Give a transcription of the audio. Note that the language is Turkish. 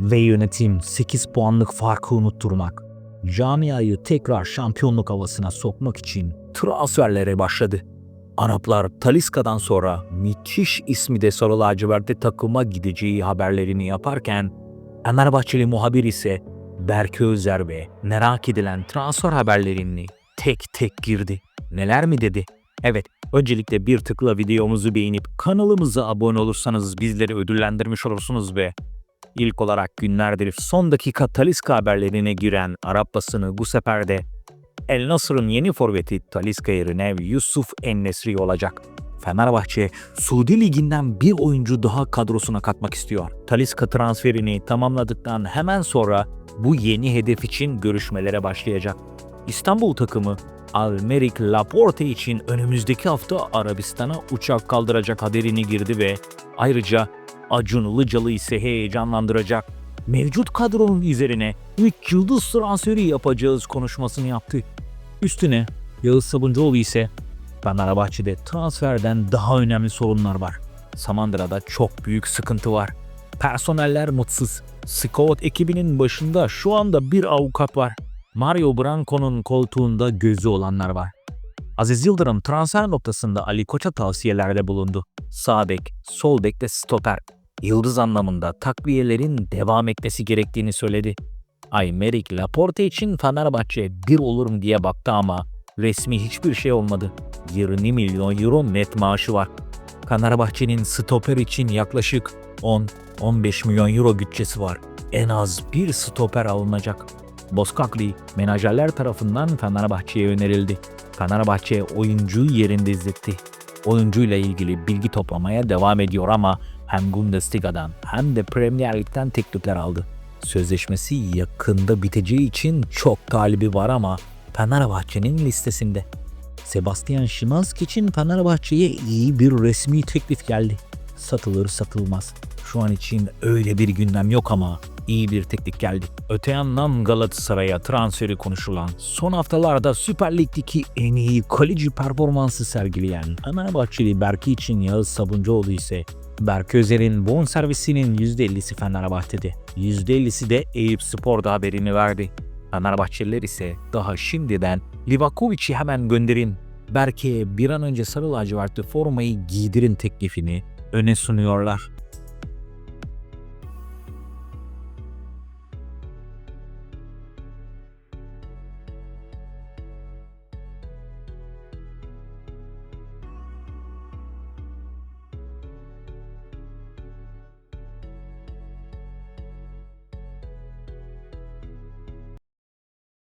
Ve yönetim 8 puanlık farkı unutturmak, camiayı tekrar şampiyonluk havasına sokmak için transferlere başladı. Araplar Taliska'dan sonra müthiş ismi de Sarı Lacivert'te takıma gideceği haberlerini yaparken Fenerbahçeli muhabir ise Berke Özer ve merak edilen transfer haberlerini tek tek girdi. Neler mi dedi? Evet, öncelikle bir tıkla videomuzu beğenip kanalımıza abone olursanız bizleri ödüllendirmiş olursunuz ve ilk olarak günlerdir son dakika Taliska haberlerine giren Arap basını bu sefer de El Nasr'ın yeni forveti Taliska yerine Yusuf Ennesri olacak. Fenerbahçe, Suudi Ligi'nden bir oyuncu daha kadrosuna katmak istiyor. Taliska transferini tamamladıktan hemen sonra bu yeni hedef için görüşmelere başlayacak. İstanbul takımı Almeric Laporte için önümüzdeki hafta Arabistan'a uçak kaldıracak haberini girdi ve ayrıca Acun Ilıcalı ise heyecanlandıracak. Mevcut kadronun üzerine 3 yıldız transferi yapacağız konuşmasını yaptı. Üstüne Yağız Sabuncuoğlu ise Fenerbahçe'de transferden daha önemli sorunlar var. Samandıra'da çok büyük sıkıntı var. Personeller mutsuz. Scout ekibinin başında şu anda bir avukat var. Mario Branco'nun koltuğunda gözü olanlar var. Aziz Yıldırım transfer noktasında Ali Koç'a tavsiyelerde bulundu. Sağ bek, sol bek ve stoper. Yıldız anlamında takviyelerin devam etmesi gerektiğini söyledi. Aymeric Laporte için Fenerbahçe bir olur mu diye baktı ama resmi hiçbir şey olmadı. 20 milyon euro net maaşı var. Fenerbahçe'nin stoper için yaklaşık 10-15 milyon euro bütçesi var. En az bir stoper alınacak. Boskakli menajerler tarafından Fenerbahçe'ye önerildi. Fenerbahçe oyuncuyu yerinde izletti. Oyuncuyla ilgili bilgi toplamaya devam ediyor ama hem Bundesliga'dan hem de Premier Lig'den teklifler aldı. Sözleşmesi yakında biteceği için çok talibi var ama Fenerbahçe'nin listesinde. Sebastian Szymanski için Fenerbahçe'ye iyi bir resmi teklif geldi. Satılır satılmaz. Şu an için öyle bir gündem yok ama iyi bir teklif geldi. Öte yandan Galatasaray'a transferi konuşulan, son haftalarda Süper Lig'deki en iyi kaleci performansı sergileyen Fenerbahçeli Berke için Yağız Sabuncuoğlu ise Berke Özer'in bonservisinin %50'si Fenerbahçe'de. %50'si de Eyüp Spor'da haberini verdi. Fenerbahçeliler ise daha şimdiden Livakovic'i hemen gönderin. Berke'ye bir an önce sarı lacivertli formayı giydirin teklifini öne sunuyorlar.